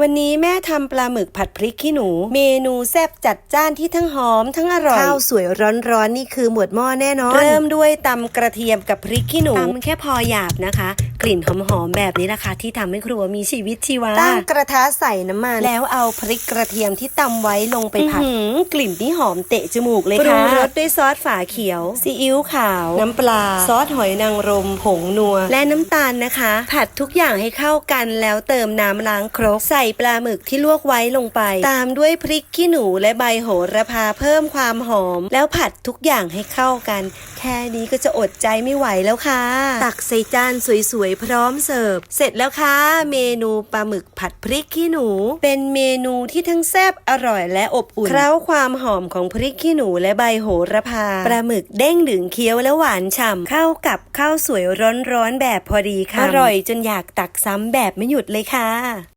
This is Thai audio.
วันนี้แม่ทำปลาหมึกผัดพริกขี้หนู เมนูแซ่บจัดจ้านที่ทั้งหอมทั้งอร่อย ข้าวสวยร้อนๆนี่คือหมวดหม้อแน่นอน เริ่มด้วยตำกระเทียมกับพริกขี้หนูตำแค่พอหยาบนะคะ กลิ่นหอมๆแบบนี้นะคะที่ทำให้ครัวมีชีวิตชีวาตั้งกระทะใส่น้ำมันแล้วเอาพริกกระเทียมที่ตำไว้ลงไปผัดกลิ่นนี่หอมเตะจมูกเลยค่ะปรุงรสด้วยซอสฝาเขียวซีอิ๊วขาว น้ำปลา ซอสหอยนางรมผงนัว และน้ำตาลนะคะ ผัดทุกอย่างให้เข้ากันแล้วเติมน้ำล้างครกใส่ปลาหมึกที่ลวกไว้ลงไป ตามด้วยพริกขี้หนูและใบโหระพาเพิ่มความหอม แล้วผัดทุกอย่างให้เข้ากัน แค่นี้ก็จะอดใจไม่ไหวแล้วค่ะ ตักใส่จานสวยยพร้อมเสิร์ฟ เสร็จแล้วค่ะ เมนูปลาหมึกผัดพริกขี้หนู เป็นเมนูที่ทั้งแซ่บอร่อยและอบอุ่นเคล้าความหอมของพริกขี้หนูและใบโหระพาปลาหมึกเด้งดึงเคี้ยวและหวานฉ่ำเข้ากับข้าวสวยร้อนๆแบบพอดีค่ะอร่อยจนอยากตักซ้ำแบบไม่หยุดเลยค่ะ